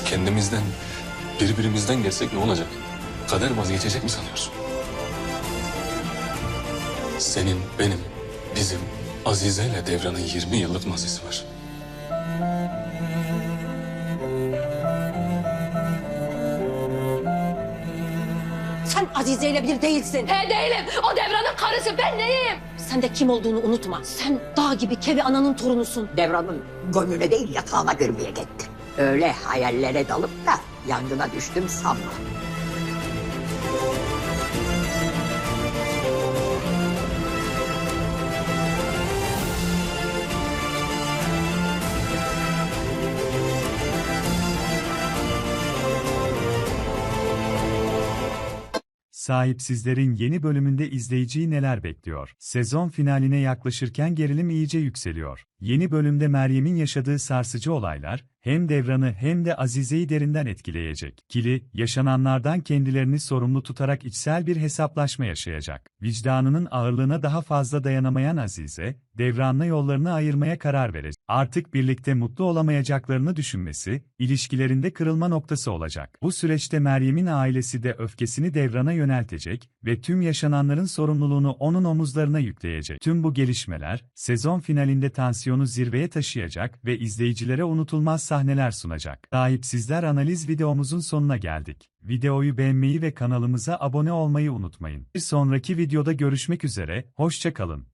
Biz kendimizden, birbirimizden gelsek ne olacak? Kader vazgeçecek mi sanıyorsun? Senin, benim, bizim Azize ile Devran'ın 20 yıllık mazisi var. Sen Azize ile bir değilsin. He değilim. O devranın karısı ben neyim? Sen de kim olduğunu unutma. Sen dağ gibi kevi ananın torunusun. Devran'ın gönlüne değil yatağına girmeye gittim. Öyle hayallere dalıp da yangına düştüm sanma. Sahipsizlerin yeni bölümünde izleyiciyi neler bekliyor? Sezon finaline yaklaşırken gerilim iyice yükseliyor. Yeni bölümde Meryem'in yaşadığı sarsıcı olaylar, hem Devran'ı hem de Azize'yi derinden etkileyecek. Kili, yaşananlardan kendilerini sorumlu tutarak içsel bir hesaplaşma yaşayacak. Vicdanının ağırlığına daha fazla dayanamayan Azize, Devran'la yollarını ayırmaya karar verecek. Artık birlikte mutlu olamayacaklarını düşünmesi, ilişkilerinde kırılma noktası olacak. Bu süreçte Meryem'in ailesi de öfkesini Devran'a yöneltecek ve tüm yaşananların sorumluluğunu onun omuzlarına yükleyecek. Tüm bu gelişmeler, sezon finalinde tansiyonu zirveye taşıyacak ve izleyicilere unutulmaz sahneler sunacak. Sahipsizler analiz videomuzun sonuna geldik. Videoyu beğenmeyi ve kanalımıza abone olmayı unutmayın. Bir sonraki videoda görüşmek üzere, hoşça kalın.